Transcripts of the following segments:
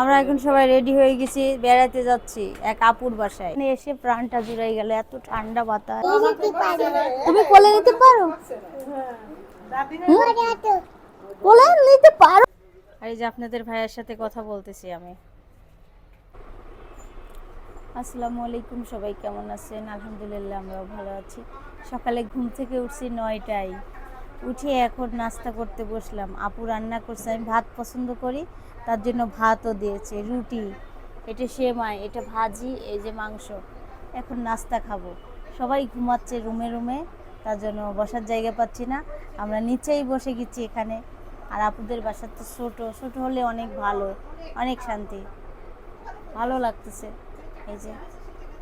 আমরা এখন সবাই রেডি হয়ে গেছি বেড়াতে যাচ্ছি এক আপুর বাসায়। এসে প্রাণটা জুড়াই গেল এত ঠান্ডা বাতাস। তুমি কোলে নিতে পারো? কোলে নিতে পারো? আর এই যে আপনাদের ভাইয়ের সাথে কথা বলতেছি আমি। আসসালামু আলাইকুম সবাই কেমন আছেন? আলহামদুলিল্লাহ আমরাও ভালো আছি। সকালে ঘুম থেকে উঠছি নয়টায়। উঠে এখন নাস্তা করতে বসলাম। আপু রান্না করছে, আমি ভাত পছন্দ করি, তার জন্য ভাতও দিয়েছে, রুটি, এটা সেমাই, এটা ভাজি, এই যে মাংস। এখন নাস্তা খাব। সবাই ঘুমাচ্ছে রুমে রুমে, তার জন্য বসার জায়গা পাচ্ছি না। আমরা নিচেই বসে গেছি এখানে। আর আপুদের বাসা তো ছোটো ছোটো হলে অনেক ভালো, অনেক শান্তি। ভালো লাগতেছে। এই যে,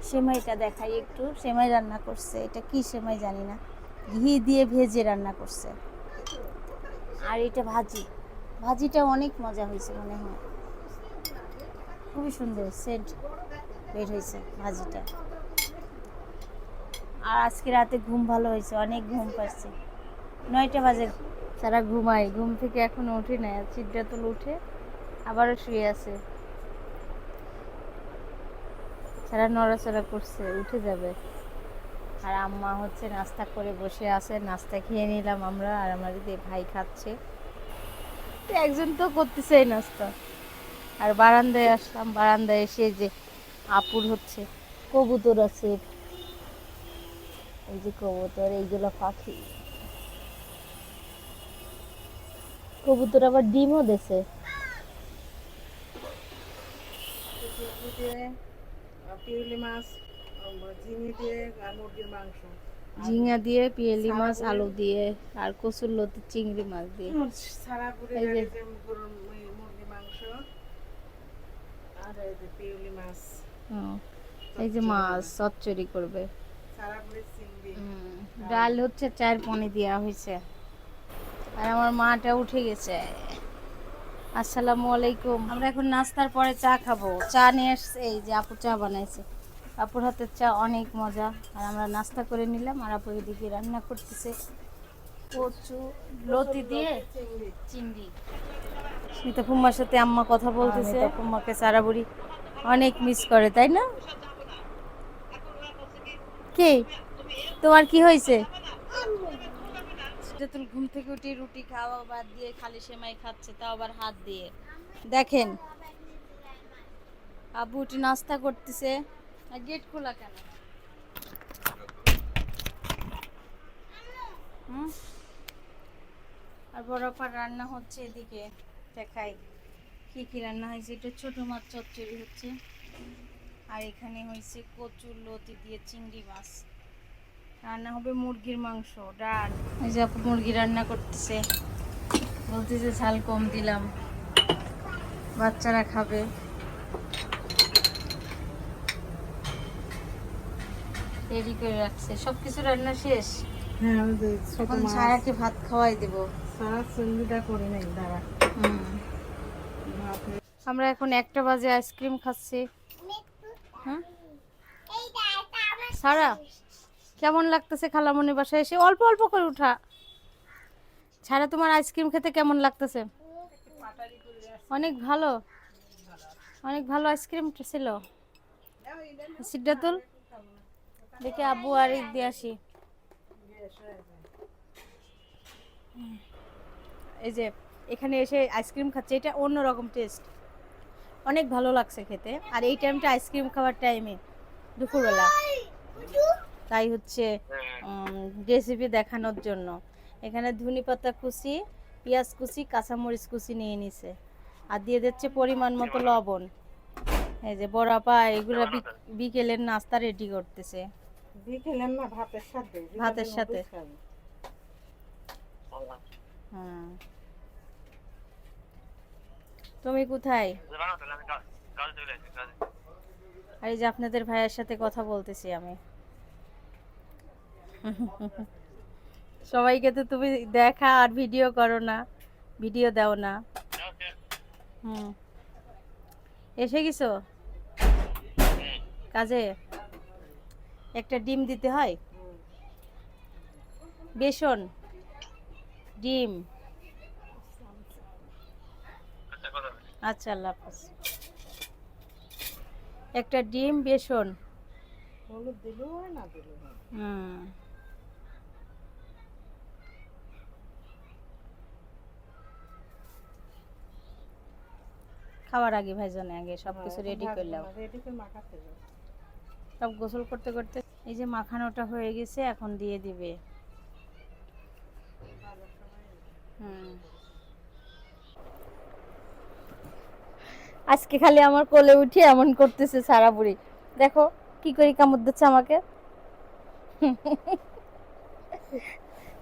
সেমাইটা দেখাই একটু, সেমাই রান্না করছে। এটা কি সেমাই জানি না। ঘি দিয়ে ভেজে রান্না করছে। আর এটা ভাজি। ভাজিটা অনেক মজা হয়েছে মনে হয়। খুবই সুন্দর সেন্ট বের হয়েছে ভাজিটা। আর আজকে রাতে ঘুম ভালো হয়েছে, অনেক ঘুম পাচ্ছে। নয়টা বাজে। তারা ঘুমায়, ঘুম থেকে এখনও উঠে নেয় চিদ্রাতুল উঠে আবারও শুয়ে আছে। সারা নড়াচড়া করছে, উঠে যাবে। আর আম্মা হচ্ছে নাস্তা করে বসে আছে, নাস্তা খেয়ে নিলাম আমরা, আর আমার ভাই খাচ্ছে। একজন তো করতেছে নাস্তা। আর বারান্দায় আসলাম, বারান্দায় এসে যে আপুর হচ্ছে কবুতর আছে। এই যে কবুতর, এইগুলো পাখি। কবুতর আবার ডিমও দেছে। পিউলি মাছ। ঝিঙে দিয়ে আর মুরগির মাংস। ঝিঙা দিয়ে পিয়েলি মাছ আলু দিয়ে আর কচুর লতি চিংড়ি মাছ দিয়ে। সারা এই যে- মাংস আর এই মাছ। হুম, এই যে মাছ চচ্চড়ি করবে। ডাল হচ্ছে চার পনি দেওয়া হয়েছে। আর আমার মাটা উঠে গেছে। আসসালামু আলাইকুম। আমরা এখন নাস্তার পরে চা খাব। চা নিয়ে এসছে এই যে আপু চা বানাইছে। আপুর হাতের চা অনেক মজা। আর আমরা নাস্তা করে নিলাম আর আপু এদিকে রান্না করতেছে। কচু লতি দিয়ে চিংড়ি। স্মিতা ফুম্মার সাথে আম্মা কথা বলতেছে। ফুম্মাকে সারা বুড়ি অনেক মিস করে তাই না? কে? তোমার কি হয়েছে? সেটা ঘুম থেকে উঠে রুটি খাওয়া বাদ দিয়ে খালি সেমাই খাচ্ছে তাও আবার হাত দিয়ে। দেখেন আবু উঠে নাস্তা করতেছে। গেট খোলা কেন? আর বড় পার রান্না হচ্ছে এদিকে, দেখাই কি কি রান্না হয়েছে। এটা ছোট মাছ চচ্চড়ি হচ্ছে। আর এখানে হয়েছে কচুর লতি দিয়ে চিংড়ি মাছ। রান্না হবে মুরগির মাংস, ডাল। এই যে আপু মুরগি রান্না করতেছে। বলতেছে ঝাল কম দিলাম। বাচ্চারা খাবে। রেডি করে রাখছে। সবকিছু রান্না শেষ। হ্যাঁ এখন মাছ। ভাত খাওয়াই দেবো। সারা চিংড়িটা করি নাই দাঁড়া। আমরা এখন একটা বাজে আইসক্রিম খাচ্ছি। হ্যাঁ সারা কেমন লাগতেছে খালামণি বাসায় এসে? অল্প অল্প করে উঠা। ছাড়া তোমার আইসক্রিম খেতে কেমন লাগতেছে? অনেক ভালো। অনেক ভালো আইসক্রিম ছিল। সিদ্ধাতুল দেখে আব্বু আর ঈদ দিয়ে আসি। এই যে, এখানে এসে আইসক্রিম খাচ্ছে, এটা অন্য রকম টেস্ট অনেক ভালো লাগছে খেতে। আর এই টাইমটা আইসক্রিম খাওয়ার টাইমে, দুপুরবেলা। তাই হচ্ছে রেসিপি দেখানোর জন্য। এখানে ধনে পাতা কুচি, পেঁয়াজ কুচি, কাঁচামরিচ কুচি নিয়ে নিছে। আর দিয়ে দিচ্ছে পরিমাণ মতো লবণ। এই যে বড়াপা এগুলো বিক- বিকেলের নাস্তা রেডি করতেছে। না ভাতের সাথে। ভাতের সাথে। হ্যাঁ তুমি কোথায়? আর যে আপনাদের ভাইয়ের সাথে কথা বলতেছি আমি। সবাইকে তো তুমি দেখা আর ভিডিও করো না ভিডিও দাও না। হুম। এসে গেছো? কাজে? একটা ডিম দিতে হয়। বেসন ডিম। আচ্ছা আল্লাহ হাফেজ। একটা ডিম বেসন। হলুদ দিলেও হয় না দিলেও হয়? হুম। খাওয়ার আগে ভাইজানে আগে সব কিছু রেডি করলাম রেডি করে মাখাতে যাও সব গোসল করতে করতে এই যে মাখানোটা হয়ে গেছে, এখন দিয়ে দিবে। আজকে খালি আমার কোলে উঠে এমন করতেছে সারা বুড়ি। দেখো কি করি কামড় দিচ্ছে আমাকে।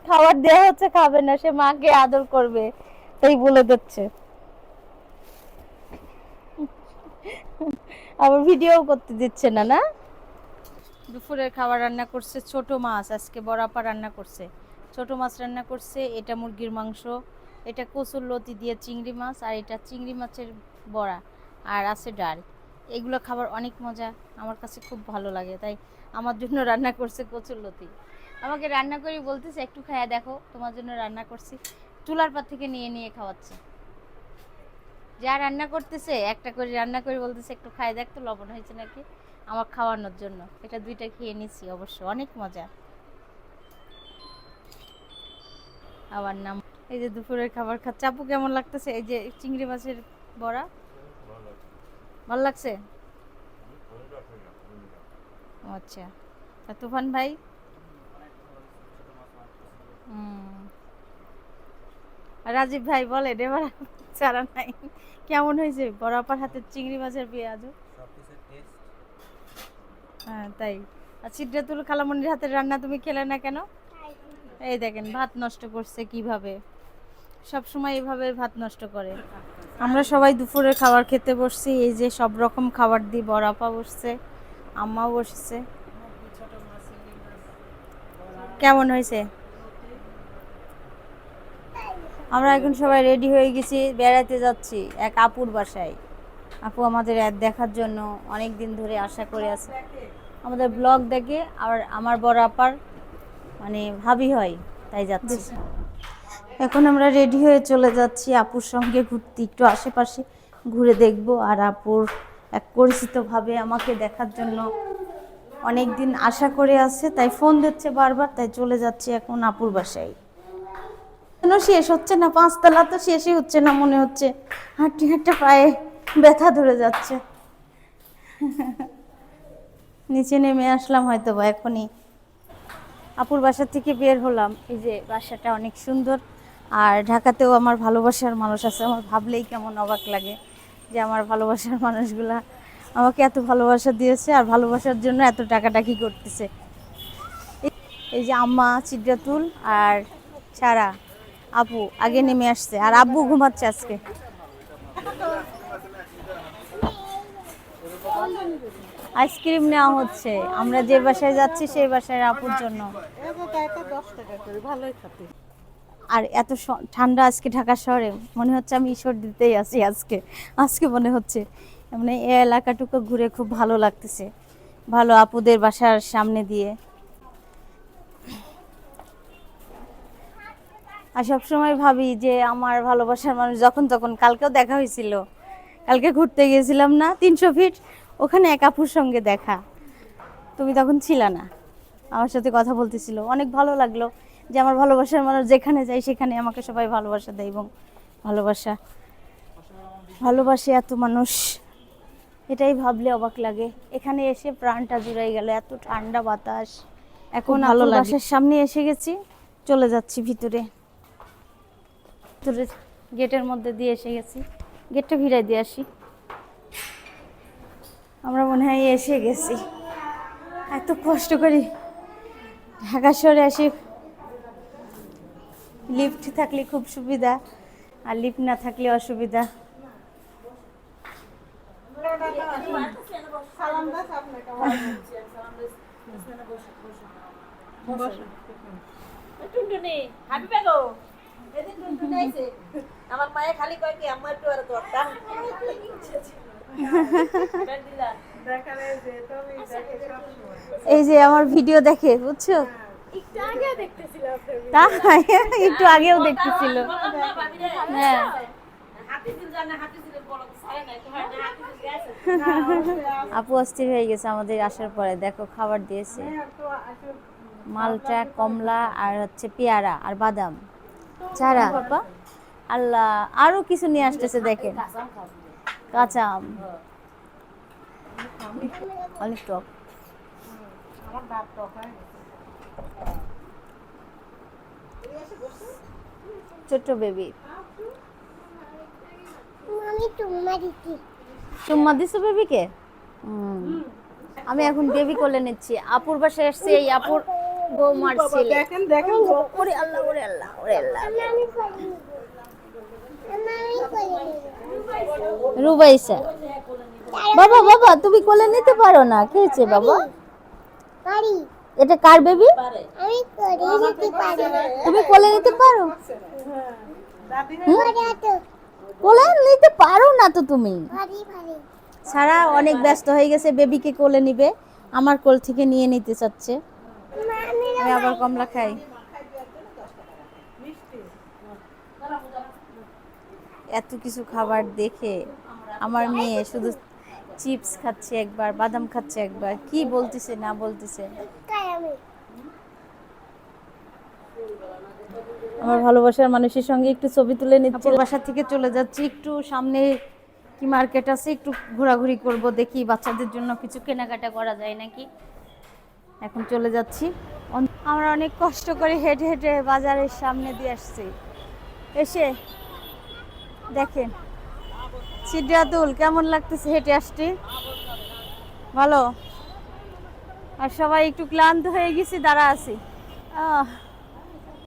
খাবার দেওয়া হচ্ছে, খাবে না, সে মাকে আদর করবে, তাই বলে দিচ্ছে। আবার ভিডিও করতে দিচ্ছে না না? দুপুরের খাবার রান্না করছে ছোট মাছ, আজকে বড়াপা রান্না করছে। ছোট মাছ রান্না করছে, এটা মুরগির মাংস, এটা কচুর লতি দিয়ে চিংড়ি মাছ, আর এটা চিংড়ি মাছের বড়া, আর আছে ডাল। এগুলো খাবার অনেক মজা, আমার কাছে খুব ভালো লাগে, তাই আমার জন্য রান্না করছে কচুর লতি। আমাকে রান্না করি বলতেছে, একটু খায়া দেখো, তোমার জন্য রান্না করছি। চুলার পার থেকে নিয়ে নিয়ে খাওয়াচ্ছে। যা রান্না করতেছে, একটা করে রান্না করে বলতেছে, একটু খায় দেখ, তো লবণ হয়েছে নাকি? আমার খাওয়ানোর জন্য। এটা দুইটা খেয়ে নিছি অবশ্য, অনেক মজা। আবার নাম এই যে দুপুরের খাবার খাচ্ছে। আপু, কেমন লাগতেছে? এই যে চিংড়ি মাছের বড়া? ভালো লাগছে? আচ্ছা। তা তুফান ভাই? রাজীব ভাই বলে এবার চারা নাই। কেমন হয়েছে? বড়াপার হাতের চিংড়ি মাছের পেঁয়াজও? হ্যাঁ তাই। আর সিদ্ধাতুল খালামনির হাতের রান্না তুমি খেলে না কেন? এই দেখেন, ভাত নষ্ট করছে কীভাবে? সব সময় এইভাবে ভাত নষ্ট করে। আমরা সবাই দুপুরে খাবার খেতে বসছি, এই যে সব রকম খাবার দিয়ে বড়াপা বসছে, আম্মাও বসছে। কেমন হয়েছে? আমরা এখন সবাই রেডি হয়ে গেছি, বেড়াতে যাচ্ছি এক আপুর বাসায়। আপু আমাদের অ্যাড দেখার জন্য অনেক দিন ধরে আশা করে আছে। আমাদের ব্লগ দেখে আর আমার বড় আপার মানে ভাবি হয় তাই যাচ্ছি। এখন আমরা রেডি হয়ে চলে যাচ্ছি আপুর সঙ্গে ঘুরতে একটু আশেপাশে ঘুরে দেখব। আর আপুর এক পরিচিতভাবে আমাকে দেখার জন্য অনেক দিন আশা করে আছে তাই ফোন দিচ্ছে বারবার তাই চলে যাচ্ছি এখন আপুর বাসায়। কেন শেষ হচ্ছে না? পাঁচতলা তো শেষই হচ্ছে না মনে হচ্ছে। হাঁটতে হাঁটতে পায়ে ব্যথা ধরে যাচ্ছে। নিচে নেমে আসলাম হয়তো বা এখনই। আপুর বাসা থেকে বের হলাম। এই যে বাসাটা অনেক সুন্দর। আর ঢাকাতেও আমার ভালোবাসার মানুষ আছে। আমার ভাবলেই কেমন অবাক লাগে যে আমার ভালোবাসার মানুষগুলা আমাকে এত ভালোবাসা দিয়েছে আর ভালোবাসার জন্য এত টাকাটাকি করতেছে। এই- যে আম্মা চিদ্রাতুল আর সারা আপু আগে নেমে আসছে। আর আব্বু ঘুমাচ্ছে আজকে। আইসক্রিম নেওয়া হচ্ছে। আমরা যে বাসায় যাচ্ছি সেই বাসায় আপুর জন্য। আর এত ঠান্ডা আজকে ঢাকা শহরে, মনে হচ্ছে আমি ঈশ্বর দিতেই আছি আজকে। আজকে মনে হচ্ছে মানে এই এলাকাটুকু ঘুরে খুব ভালো লাগতেছে। ভালো আপুদের বাসার সামনে দিয়ে। আর সবসময় ভাবি যে আমার ভালোবাসার মানুষ যখন তখন, কালকেও দেখা হয়েছিল। কালকে ঘুরতে গিয়েছিলাম না, তিনশো ফিট ওখানে এক আপুর সঙ্গে দেখা। তুমি তখন ছিলা না। আমার সাথে কথা বলতেছিল। অনেক ভালো লাগল যে আমার ভালোবাসার মানুষ যেখানে যাই সেখানে আমাকে সবাই ভালোবাসা দেয় এবং ভালোবাসা ভালোবাসে এত মানুষ। এটাই ভাবলে অবাক লাগে। এখানে এসে প্রাণটা জুড়াই গেল এত ঠান্ডা বাতাস। এখন ভালো বাসার সামনে এসে গেছি চলে যাচ্ছি ভিতরে। ভিতরে গেটের মধ্যে দিয়ে এসে গেছি। গেটটা ভিড়াই দিয়ে আসি। আমরা মনে হয় এসে গেছি। এত কষ্ট করি ঢাকা শহরে আসি। লিফট থাকলে খুব সুবিধা আর লিফট না থাকলে অসুবিধা। আমার মায়ে খালি কয় আমার একটু আর দরটা এই যে আমার ভিডিও দেখে, বুঝছ? একটু আগেও দেখতেছিল। হ্যাঁ। আপু অস্থির হয়ে গেছে আমাদের আসার পরে। দেখো, খাবার দিয়েছে। মালটা, কমলা আর হচ্ছে পেয়ারা আর বাদাম। চারা। আল্লাহ, আরও কিছু নিয়ে আসতেছে, দেখেন। কাঁচা আম। অনেক টক। হয়ে। ছোট্ট বেবি। চুম্মা দিছো বেবিকে? আমি এখন বেবি কোলে নিচ্ছি। আপুর বাসায় এসছে এই আপুর বউ মারছিল দেখেন দেখেন। ওরে আল্লাহ ওরে আল্লাহ ওরে আল্লাহ। আমি করি আমি করি রুবাইসা। বাবা বাবা তুমি কোলে নিতে পারো না। কি হয়েছে বাবা? এটা কার বেবি? আমি পারি তুমি কোলে নিতে পারো? কোলে নিতে পারো না তো তুমি। সারা অনেক ব্যস্ত হয়ে গেছে বেবিকে কোলে নিবে। আমার কোল থেকে নিয়ে নিতে চাচ্ছে। আমি আবার কমলা খাই। এত কিছু খাবার দেখে আমার মেয়ে শুধু চিপস খাচ্ছে একবার বাদাম খাচ্ছে একবার কি বলতেছে না বলতেছে। আমার ভালোবাসার মানুষের সঙ্গে একটু ছবি তুলে নিচ্ছি। বাসা থেকে চলে যাচ্ছি একটু সামনে কি মার্কেট আছে একটু ঘোরাঘুরি করব দেখি বাচ্চাদের জন্য কিছু কেনাকাটা করা যায় নাকি। এখন চলে যাচ্ছি। আমরা অনেক কষ্ট করে হেঁটে হেঁটে বাজারের সামনে দিয়ে আসছি। এসে দেখেন। সিদ্ধাতুল কেমন লাগতেছে হেঁটে আসতে? ভালো? আর সবাই একটু ক্লান্ত হয়ে গেছি, দাঁড়া আছি। আহ।